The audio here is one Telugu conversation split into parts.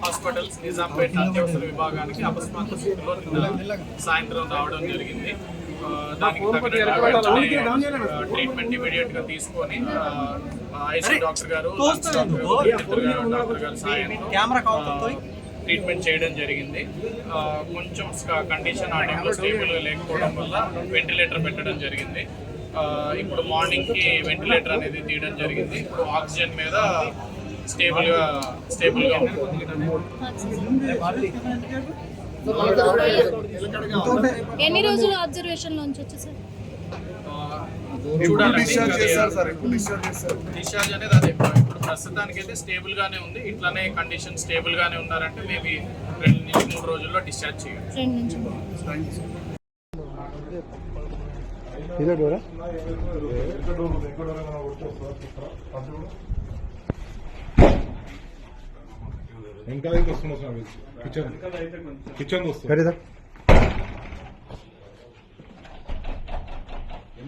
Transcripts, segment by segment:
హాస్పిటల్స్ నిజాంపేట అత్యవసర విభాగానికి అకస్మాత్ స్థితిలో నిన్న సాయంత్రం రావడం జరిగింది. దానికి ట్రీట్మెంట్ ఇమీడియట్గా తీసుకొని ఐసీ డాక్టర్ గారు డాక్టర్ గారు, సాయంతో ట్రీట్మెంట్ చేయడం జరిగింది. ఆ, కొంచెం కండిషన్ ఆ టైంలో స్టేబుల్ లేకపోవడం వల్ల వెంటిలేటర్ పెట్టడం జరిగింది. ఆ, ఇప్పుడు మార్నింగ్కి వెంటిలేటర్ అనేది తీయడం జరిగింది. ఇప్పుడు ఆక్సిజన్ మీద స్టేబుల్గా స్టేబుల్గా ఉంటుంది ఎన్ని రోజులు అబ్జర్వేషన్ లోంచి వచ్చి సార్? డిశ్చార్జ్ ఇంకా చేశారు సార్ ఇప్పుడు డిశ్చార్జ్ చేశారు. డిశ్చార్జ్ అనేది అదే. ఇప్పుడు ప్రస్తుతానికి అయితే స్టేబుల్ గానే ఉంది. ఇట్లానే కండిషన్ స్టేబుల్ గానే ఉన్నారంటే మేబీ రెండు నుంచి మూడు రోజుల్లో డిశ్చార్జ్ చేయాలి. రెండు నుంచి ఇదే డోరా వెనకాల వస్తున్నా సార్ కిచెన్ కిచెన్ వస్తుంది కరీదా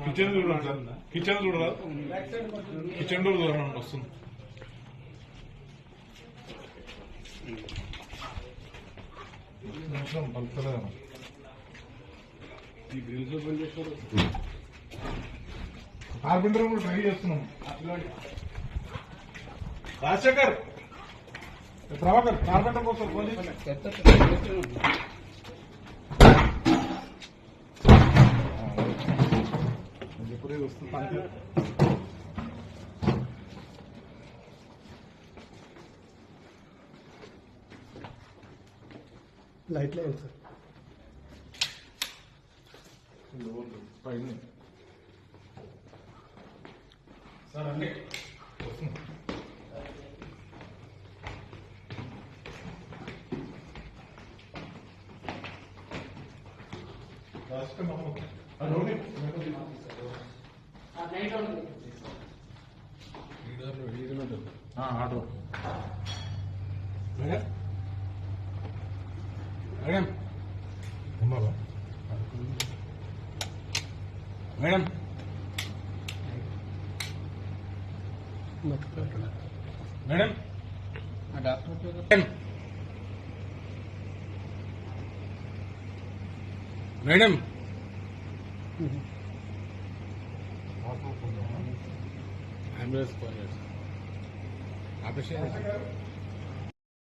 కిచెన్ చూడండి సార్ కిచెన్ చూడరా కిచెన్ డోర్ చూడండి వస్తుంది నిమిషం పలుకుతలేదన్న. ఈ గ్రిల్స్ ఓపెన్ చేశారు కార్పెంటర్ కూడా ట్రై చేస్తున్నాం రాజశేఖర్ ప్రభాకర్ కార్పెంటర్ కోసం ఎప్పుడే వస్తుంది పనికి లైట్ లేదు సార్? పైన సార్ అండి వస్తుంది రాష్ట్రం ఆటో మేడం మేడం ఉన్నారా madam madam madam. Madam. Ambulance phone చేస్తాను ఆపరేషన్